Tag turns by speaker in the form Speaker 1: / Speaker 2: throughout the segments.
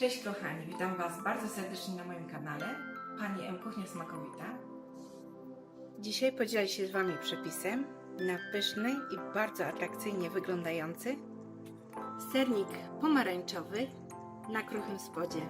Speaker 1: Cześć kochani, witam Was bardzo serdecznie na moim kanale Pani M Kuchnia Smakowita.
Speaker 2: Dzisiaj podzielę się z Wami przepisem na pyszny i bardzo atrakcyjnie wyglądający sernik pomarańczowy na kruchym spodzie.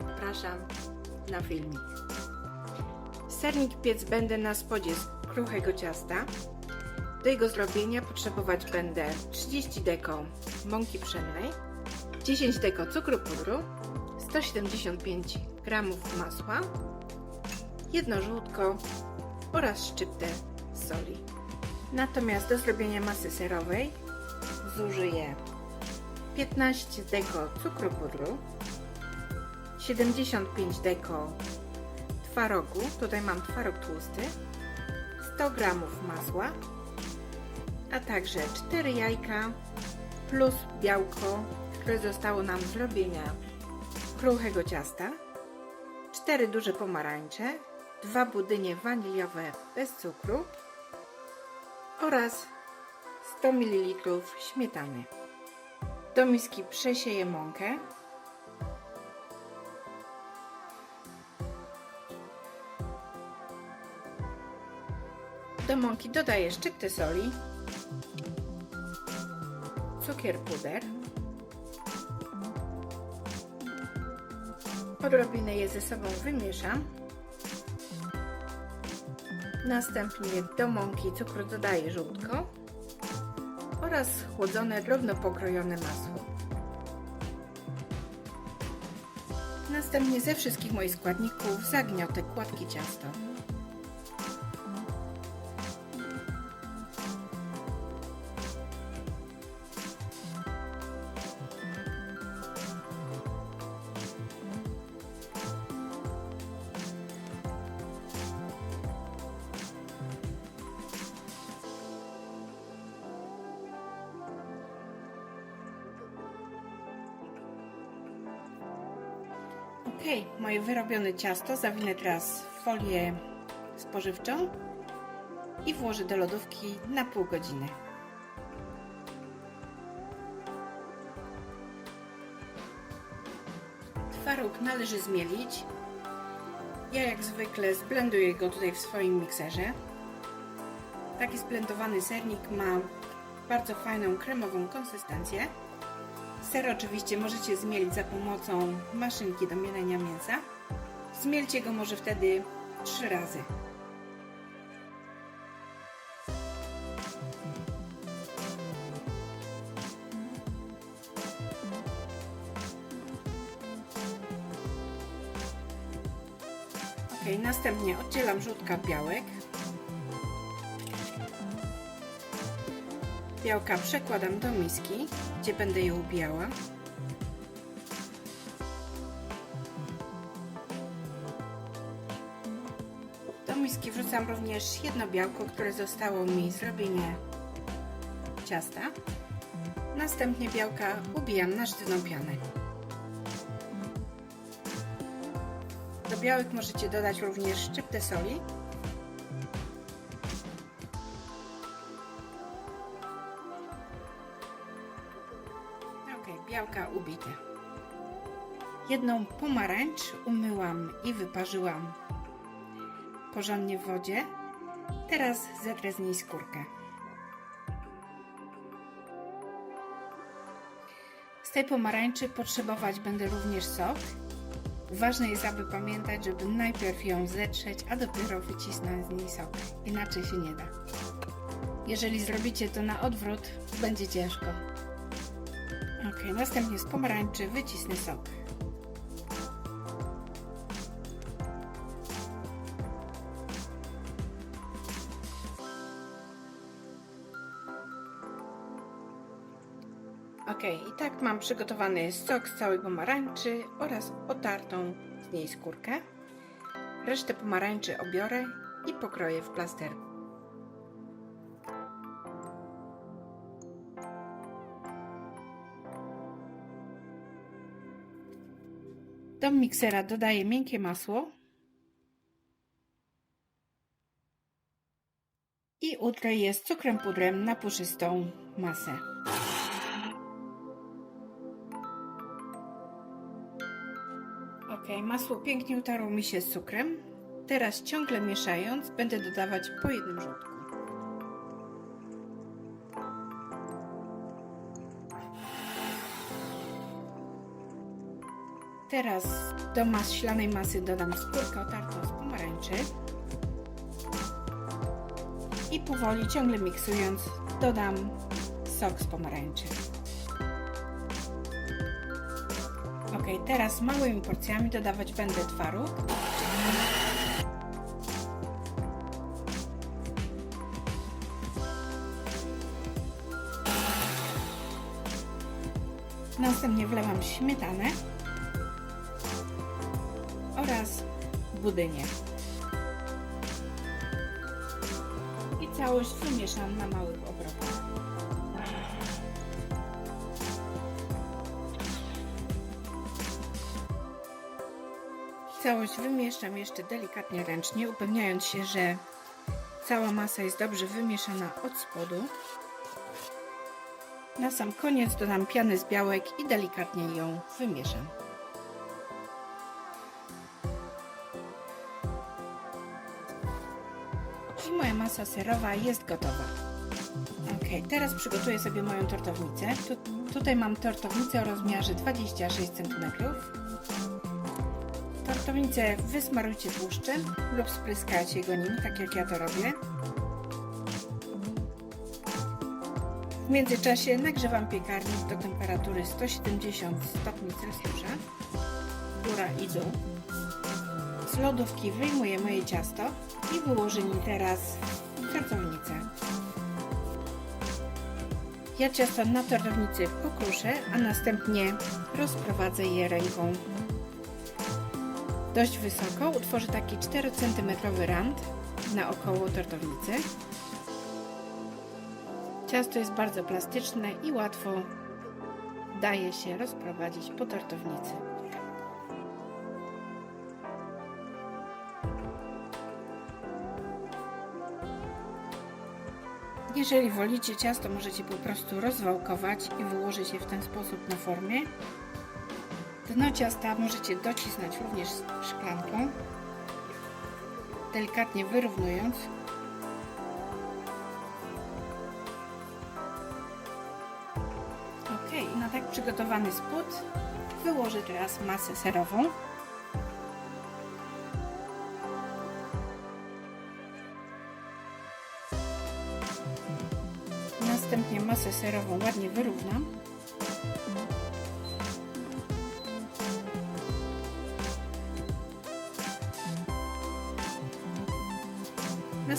Speaker 2: Zapraszam na filmik. Sernik piec będę na spodzie z kruchego ciasta. Do jego zrobienia potrzebować będę 30 deko mąki pszennej, 10 deko cukru pudru, 175 g masła, jedno żółtko oraz szczyptę soli. Natomiast do zrobienia masy serowej zużyję 15 deko cukru pudru, 75 deko twarogu, tutaj mam twaróg tłusty, 100 g masła, a także 4 jajka plus białko, które zostało nam z robienia kruchego ciasta, 4 duże pomarańcze, 2 budynie waniliowe bez cukru oraz 100 ml śmietany. Do miski przesieję mąkę. Do mąki dodaję szczyptę soli, cukier puder, odrobinę je ze sobą wymieszam. Następnie do mąki cukru dodaję żółtko oraz chłodzone drobno pokrojone masło. Następnie ze wszystkich moich składników zagniotę kładki ciasto. Ok, moje wyrobione ciasto zawinę teraz w folię spożywczą i włożę do lodówki na pół godziny. Twaróg należy zmielić. Ja jak zwykle zblenduję go tutaj w swoim mikserze. Taki sblendowany sernik ma bardzo fajną kremową konsystencję. Ser oczywiście możecie zmielić za pomocą maszynki do mielenia mięsa. Zmielcie go może wtedy trzy razy. Ok, następnie oddzielam żółtka białek. Białka przekładam do miski, gdzie będę je ubijała. Do miski wrzucam również jedno białko, które zostało mi z robienia ciasta. Następnie białka ubijam na sztywną pianę. Do białek możecie dodać również szczyptę soli Jedną pomarańcz umyłam i wyparzyłam porządnie w wodzie. Teraz zetrę z niej skórkę. Z tej pomarańczy potrzebować będę również sok. Ważne jest, aby pamiętać, żeby najpierw ją zetrzeć, a dopiero wycisnąć z niej sok. Inaczej się nie da. Jeżeli zrobicie to na odwrót, będzie ciężko. Ok, następnie z pomarańczy wycisnę sok. I tak mam przygotowany sok z całej pomarańczy oraz otartą z niej skórkę. Resztę pomarańczy obiorę i pokroję w plasterku. Do miksera dodaję miękkie masło i utrę je z cukrem pudrem na puszystą masę. Ok, masło pięknie utarło mi się z cukrem. Teraz ciągle mieszając, będę dodawać po jednym żółtku. Teraz do maślanej masy dodam skórkę otartą z pomarańczy. I powoli, ciągle miksując, dodam sok z pomarańczy. Ok, teraz małymi porcjami dodawać będę twaróg. Następnie wlewam śmietanę oraz budynię. I całość wymieszam na małych obrotach. Całość wymieszam jeszcze delikatnie ręcznie, upewniając się, że cała masa jest dobrze wymieszana od spodu. Na sam koniec dodam pianę z białek i delikatnie ją wymieszam. I moja masa serowa jest gotowa. Ok, teraz przygotuję sobie moją tortownicę. Tu, tutaj mam tortownicę o rozmiarze 26 cm. Tortownicę wysmarujcie tłuszczem lub spryskajcie go nim, tak jak ja to robię. W międzyczasie nagrzewam piekarnik do temperatury 170 stopni Celsjusza, góra i dół. Z lodówki wyjmuję moje ciasto i wyłożę nim teraz tortownicę. Ja ciasto na tortownicy pokruszę, a następnie rozprowadzę je ręką dość wysoko. Utworzę taki 4 cm rand naokoło tortownicy. Ciasto jest bardzo plastyczne i łatwo daje się rozprowadzić po tortownicy. Jeżeli wolicie ciasto, możecie po prostu rozwałkować i wyłożyć je w ten sposób na formie. Dno ciasta możecie docisnąć również szklanką, delikatnie wyrównując. Ok, na tak przygotowany spód wyłożę teraz masę serową. Następnie masę serową ładnie wyrównam.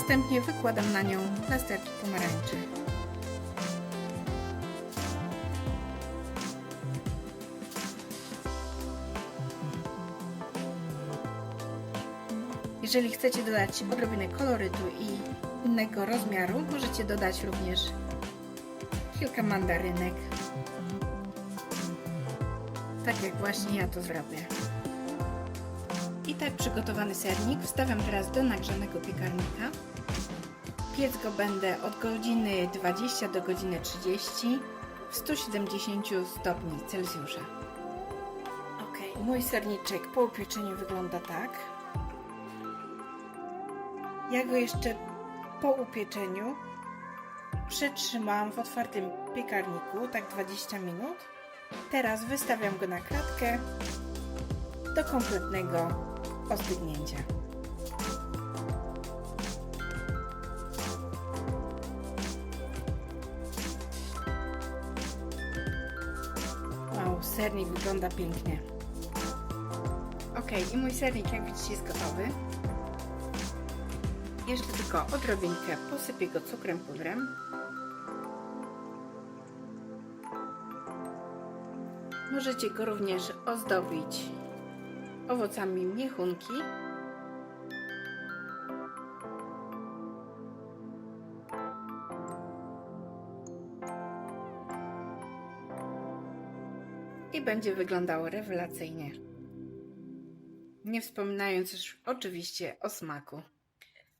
Speaker 2: Następnie wykładam na nią plasterki pomarańczy. Jeżeli chcecie dodać odrobinę kolorytu i innego rozmiaru, możecie dodać również kilka mandarynek. Tak jak właśnie ja to zrobię. Tak przygotowany sernik wstawiam teraz do nagrzanego piekarnika. Piec go będę od godziny 20 do godziny 30 w 170 stopni Celsjusza. Ok, mój serniczek po upieczeniu wygląda tak. Ja go jeszcze po upieczeniu przetrzymałam w otwartym piekarniku, tak 20 minut. Teraz wystawiam go na klatkę do kompletnego ostygnięcia. Wow, sernik wygląda pięknie. Ok, i mój sernik, jak widzicie, jest gotowy. Jeszcze tylko odrobinkę posypię go cukrem pudrem. Możecie go również ozdobić owocami miechunki. I będzie wyglądało rewelacyjnie. Nie wspominając już oczywiście o smaku.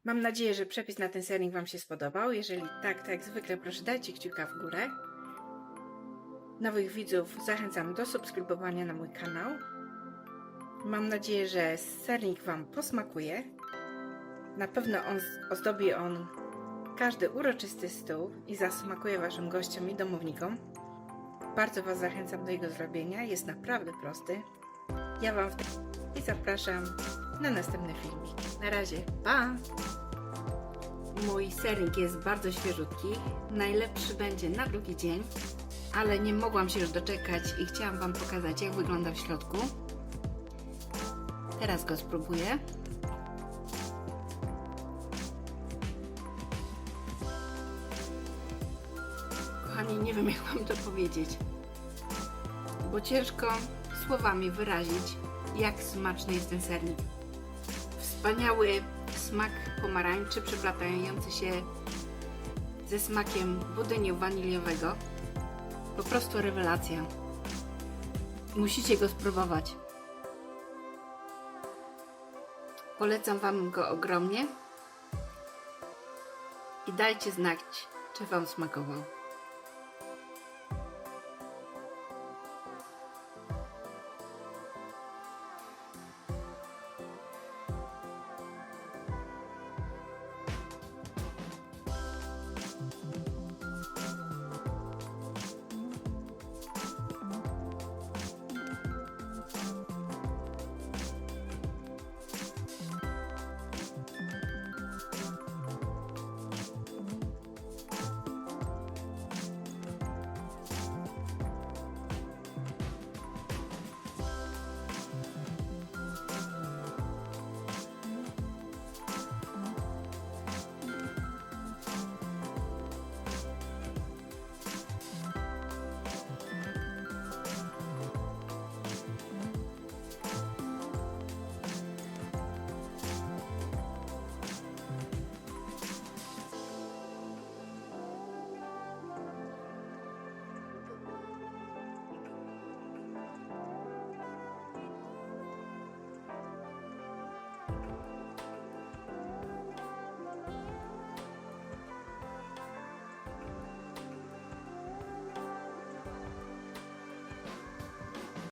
Speaker 2: Mam nadzieję, że przepis na ten sernik Wam się spodobał. Jeżeli tak, to jak zwykle proszę dajcie kciuka w górę. Nowych widzów zachęcam do subskrybowania na mój kanał. Mam nadzieję, że sernik Wam posmakuje. Na pewno on ozdobi on każdy uroczysty stół i zasmakuje Waszym gościom i domownikom. Bardzo Was zachęcam do jego zrobienia. Jest naprawdę prosty. Ja Wam i zapraszam na następny filmik. Na razie, pa! Mój sernik jest bardzo świeżutki. Najlepszy będzie na drugi dzień, ale nie mogłam się już doczekać i chciałam Wam pokazać, jak wygląda w środku. Teraz go spróbuję. Kochani, nie wiem jak Wam to powiedzieć, bo ciężko słowami wyrazić, jak smaczny jest ten sernik. Wspaniały smak pomarańczy przeplatający się ze smakiem budyniu waniliowego. Po prostu rewelacja. Musicie go spróbować. Polecam Wam go ogromnie i dajcie znać, czy Wam smakował.